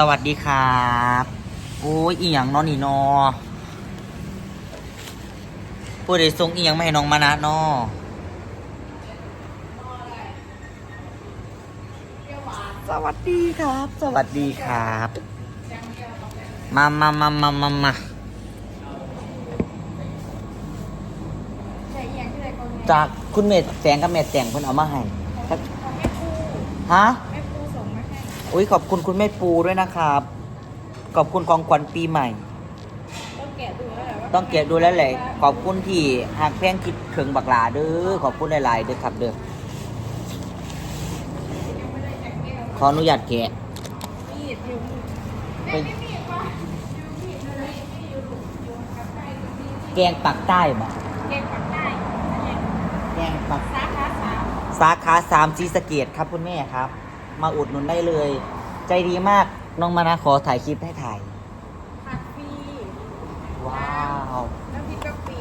สวัสดีครับ โอ้ยอีหยังเนอนี่นอผู้ใดส่งอีหยังมาให้น้องมานะนอสวัสดีครับ สวัสดีครับ มามามามามามาจากคุณเมดแสงกับเมดแสงเพิ่นเอามาให้ครับฮะ อุ้ยขอบคุณคุณแม่ปูด้วยนะครับ ขอบคุณของขวัญปีใหม่ ต้องแกะดูแล้วแหละว่าต้องเก็บดูแล้วแหละขอบคุณที่หากแพงคิดถึงบักหลาเด้อขอบคุณหลายๆเด้อครับเด้อขออนุญาตแกะมีดอยู่ไปแกงปักใต้บ่เก็บปักได้แกงปักสาขาสามสาขาสามซีสะเกตครับคุณแม่ครับ มาอุดหนุนได้เลย ใจดีมากน้องมานะขอถ่ายคลิปให้ถ่าย ผัดฟรีว้าว น้ำพริกกะปิ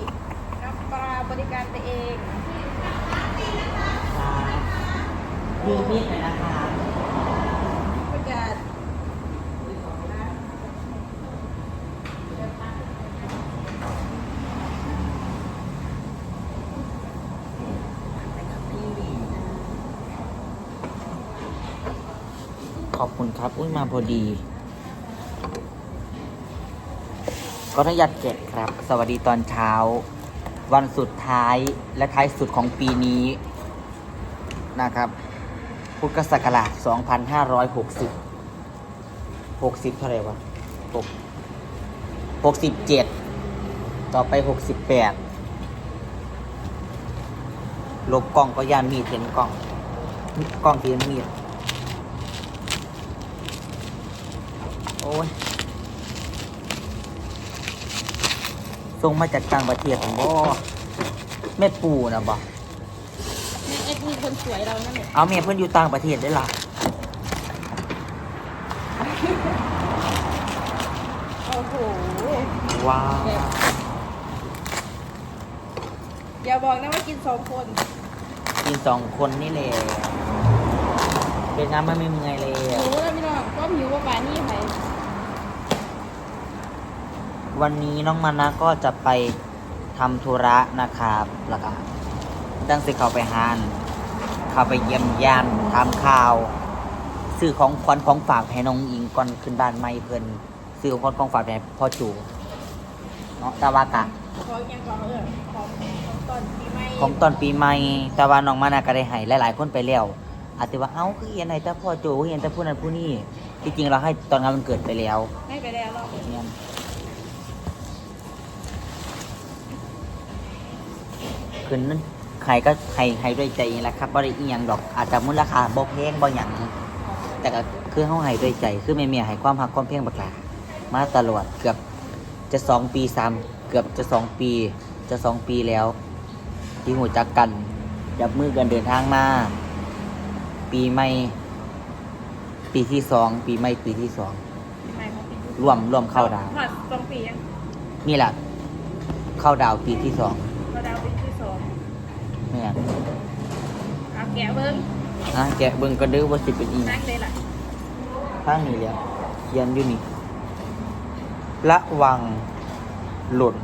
น้ำปลาบริการตัวเองครับคือมีดเลยนะครั ขอบคุณครับ อุ้ยมาพอดี ก็ทยัดเก็บครับ สวัสดีตอนเช้า วันสุดท้ายและท้ายสุดของปีนี้นะครับพุทธศักราช 2560 60 เท่าไหร่วะ6 67 ต่อไป 68 ลบกล้องก็ยานมีดเห็นกล้อง กล้องที่เห็นมีด อ้ยส่งมาจากต่างประเทศผมบ่แม่ปูนะบ่แม่เอ็ดมีคนสวยเรานั่นแหละเอาเมียเพื่อนอยู่ต่างประเทศได้ล่ะโอ้โหว้าวอย่าบอกนะว่ากินสองคนกินสองคนนี่เลยเป็นน้ำมันไม่มีไงเลยหิวแล้วพี่น้องก็หิวว่าป่านนี้ไหม วันนี้น้องมานะก็จะไปทำธุระนะครับแล้วก็ตั้งสิเขาไปหานเข้าไปเยี่ยมยามทำข่าวซื้อของขวัญของฝากให้น้องอิงก่อนขึ้นบ้านใหม่เพิ่นซื้อของขวัญของฝากให้พ่อจูเนาะแต่ว่ากะของยังก่อนเออของของตอนปีใหม่ของตอนปีใหม่แต่ว่าน้องมานาก็ได้ให้หลาย ๆ คนไปแล้วอาจจะว่าเอ้าคือเห็นไหนแต่พ่อโจคือเห็นแต่ผู้นั้นผู้นี้ที่จริงเราให้ตอนงานมันเกิดไปแล้วให้ไปแล้วรอบหนึ่งเนี่ย คืนนั้นใครก็ให้ให้ด้วยใจแหละครับบ่ได้อีหยังดอกอาจจะมูลค่าบ่แพงบ่หยังแต่ก็คือเฮาให้ด้วยใจคือแม่ๆให้ความรักความเพียงบักหลามาตลอดเกือบจะสองปีสามเกือบจะสองปี จะสองปีแล้ว ที่หูจักกันจับมือกันเดินทางมาปีใหม่ปีที่สองปีใหม่ปีที่สองปีใหม่ของปีที่ร่วมร่วมเข้าดาวผ่านสองปียังนี่แหละเข้าดาวปีที่สองเข้าดาวปี ที่สองเนี่ยเอาแกะเบิ้งอะแกะเบิ่งก็ดื้อว่าสิเป็นอีนักเลยล่ะข้างนี้เลยเขียนอยู่นี่ระวังหล่น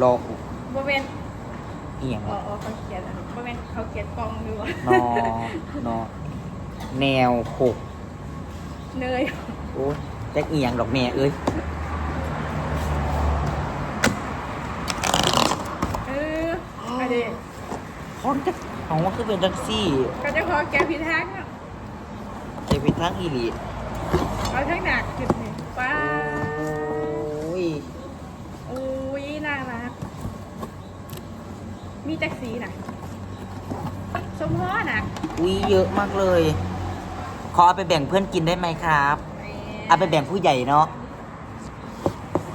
รออุบริเวณอีหยังอ๋อวะอ๋อเขาเขียนอะไรบริเวณเขาเขียนกองดูว่ะนอนอแนวหกเนยโอ้ยแจ็คอีหยังดอกแม่เอ้ย เอออันนี้ ของจะของว่าคือเป็นจังซี่ก็จะพอแกะพิทักษ์อะไอ้เป็นทั้งอีหลีเอาทั้งหนักจุดนี่ป้าโอ้ยโอ้ยน่ารัก มีแจ็คสีน่ะสมพ่อน่ะอุ้ยเยอะมากเลย ขอเอาไปแบ่งเพื่อนกินได้ไหมครับ เอาไปแบ่งผู้ใหญ่เนาะ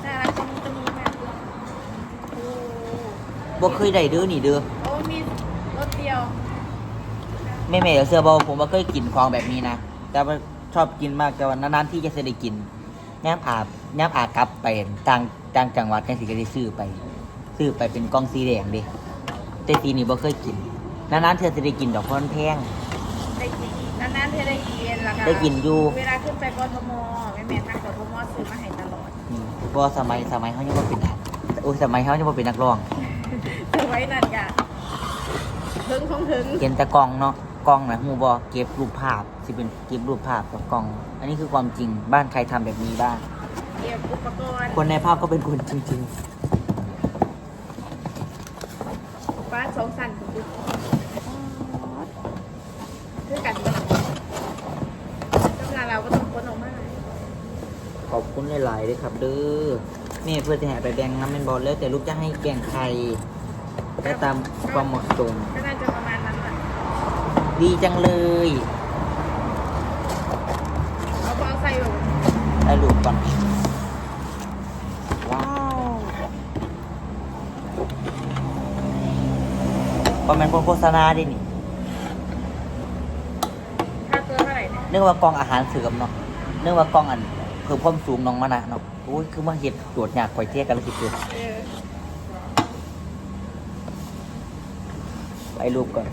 น่ารักตรงตรงนี้มากโอ้บ่เคยได้เด้อนี่เด้อ โอ้มีรถเดียว แม่แม่เดี๋ยวเสื้อบอกผมว่าเคยกินของแบบนี้นะ แต่ว่าชอบกินมากแต่ว่านานๆที่จะได้กินแนมอาบแนมอาบกลับไปต่างต่างจังหวัดกันสิก็ได้ซื้อไป ซื้อไปเป็นกล่องสีแดงเดิแต่สีนี้บ่เคยกินนานๆเธอจะได้กินดอกเพราะมันแพงได้กินนนนั้นเธอได้กินแล้วก็ได้กินอยู่เวลาขึ้นไปกทมแม่แม่ทางกทมซื้อมาให้ตลอดอืมเพราะว่าสมัยสมัยเขายังบ่เป็นนักโอ้ยสมัยเขายังบ่เป็นนักร้องเอาไว้นั่นกะ ถึงของถึงเห็นแต่กล้องเนาะกล้องนะฮู้บ่เก็บรูปภาพสิเป็นเก็บรูปภาพกับกล้อง อันนี้คือความจริงบ้านใครทำแบบนี้บ้างเก็บอุปกรณ์คนในภาพก็เป็นคนจริงบ้านสองสันคือคือกันกำลังเราก็ต้องคนออกมาๆขอบคุณหลายๆด้วยครับเด้อแม่เพื่อจะแห่ไปแบ่งน้ำเป็นบอลแล้วแต่ลูกจะให้แกงไข่ ได้ตามความเหมาะสม ก็น่าจะประมาณนั้นแหละดีจังเลยเอาเอาใส่แบบได้รูปก่อนว้าวก็แมันโฆษณาดินี่ค่าตัวเท่าไหร่เนี่ยนึกว่ากล่องอาหารเสริมเนาะนึกว่ากล่องอันเพิ่มความสูงน้องมานะเนาะโอ้ยคือมาเห็ดโจทย์ยากข่อยเทียกันแล้วสิเกิด เออ ไปรูปก่อน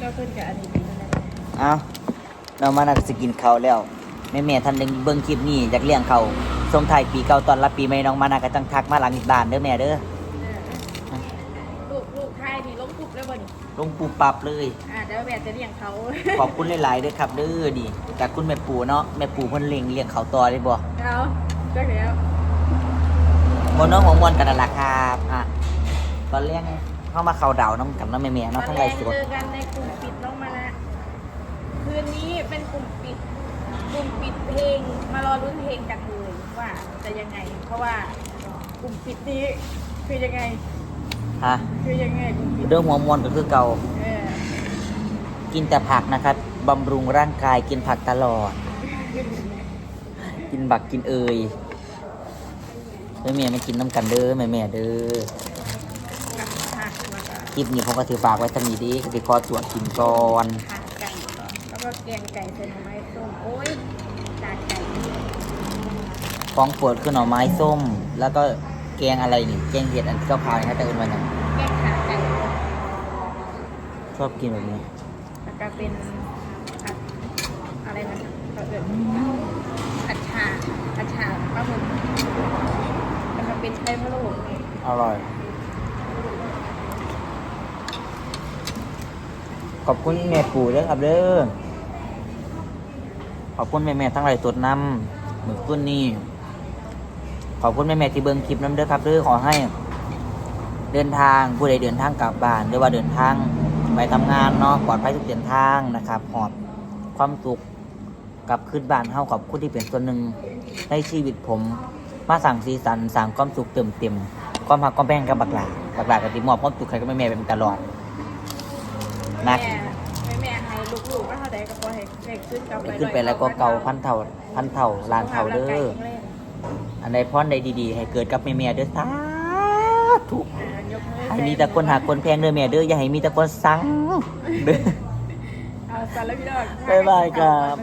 เราน้อาเรามานักสกินเขาแล้ว แม่แม่ท่านหนึ่งเบิ่งคลิปนี้อยากเลี้ยงเขาส่งท้ายปีเก่าตอนรับปีใหม่น้องมานาก็จังทักมาหลังบ้านเด้อแม่เด้อ ลูกลูกไทยนี่ลงทุบได้บ่นี่ ล งปูปรับเลย อ่าเดี๋ยวแบบจะเลี้ยงเขาขอบคุณหลายๆด้วยครับเด้อดีจากคุณแม่ปู่เนาะแม่ปู่เพิ่นเลี้ยงเลี้ยงเขาต่อได้บ่เอาก็แล้วบนน้องของมวลกันนั่นล่ะครับอะตอนเลี้ยงเข้ามาเขาดาวน้ำกันเนาะแม่ๆตอเนาะนทั้งแรไรกสเจดอกันในกลุ่มปิดน้องมานะคืนนี้เป็นกลุ่มปิดกลุ่มปิดเพลงมารอรุ่นเพลงกันเลยว่าจะยังไง เพราะว่ากลุ่มปิดนี้คือยังไง ฮะคือยังไงกลุ่มปิดเรื่องหัวมวลก็คือเก่า เออกินแต่ผักนะครับ บำรุงร่างกายกินผักตลอด กินบักกินเอยแม่แม่ๆมากินน้ำกันเด้อแม่แม่ๆเด้อกับผักแล้วก็คลิปนี้ผมก็ถือฝากไว้สมีดีก็ติคอตรวจกินก่อนผักไก่ก่อนแล้วก็แกงไก่ใส่หน่อไม้ส้มโอ้ยจากไก่ของโปวดคือหน่อไม้ส้ม แล้วก็แกงอะไรนี่แกงเห็ดอันที่เขาพายนะแต่อื่นวันยังแกงขาไก่ชอบกินแบบนี้แล้วก็เป็นอัดอะไรนะเราเอิญอัดชาอัดชาปลาหมึกแล้วก็เป็นไข่พะโล้อร่อย ขอบคุณแม่ปู่ด้วยครับเด้อขอบคุณแม่แม่ๆทั้งหลายตัวน้ำหมึกตุ้นนี่ ขอบคุณแม่แม่ๆที่เบิ่งคลิปน้ำเด้อครับเด้อขอให้เดินทางผู้ใดเดินทางกลับบ้านหรือว่าเดินทางไปทำงานเนาะปลอดภัยทุกเดินทางนะครับหอบความสุขกลับขึ้นบ้านเฮาขอบคุณที่เป็นส่วนหนึ่งในชีวิตผม มาสั่งสีสันสั่งความสุขเติมเต็มความหักความแพงกับบักหลาบักหลากับติมอบความสุขใครก็ไม่แม่เป็นตลอดแม่นะแม่แม่ให้ลูกๆก็เท่าใดก็พอให้ได้ขึ้นกลับไปขึ้นไปแล้วก็เก่าพันเท่าพันเท่าล้านเท่าเด้อ อันใดพรใดดีๆ ให้เกิดกับแม่แม่ๆเด้อสาธุยกมือให้มีแต่คนหาคนแพงเด้อแม่เด้ออย่าให้มีแต่คนสั่งเด้อเอาสารพิษบ๊ายบายครับ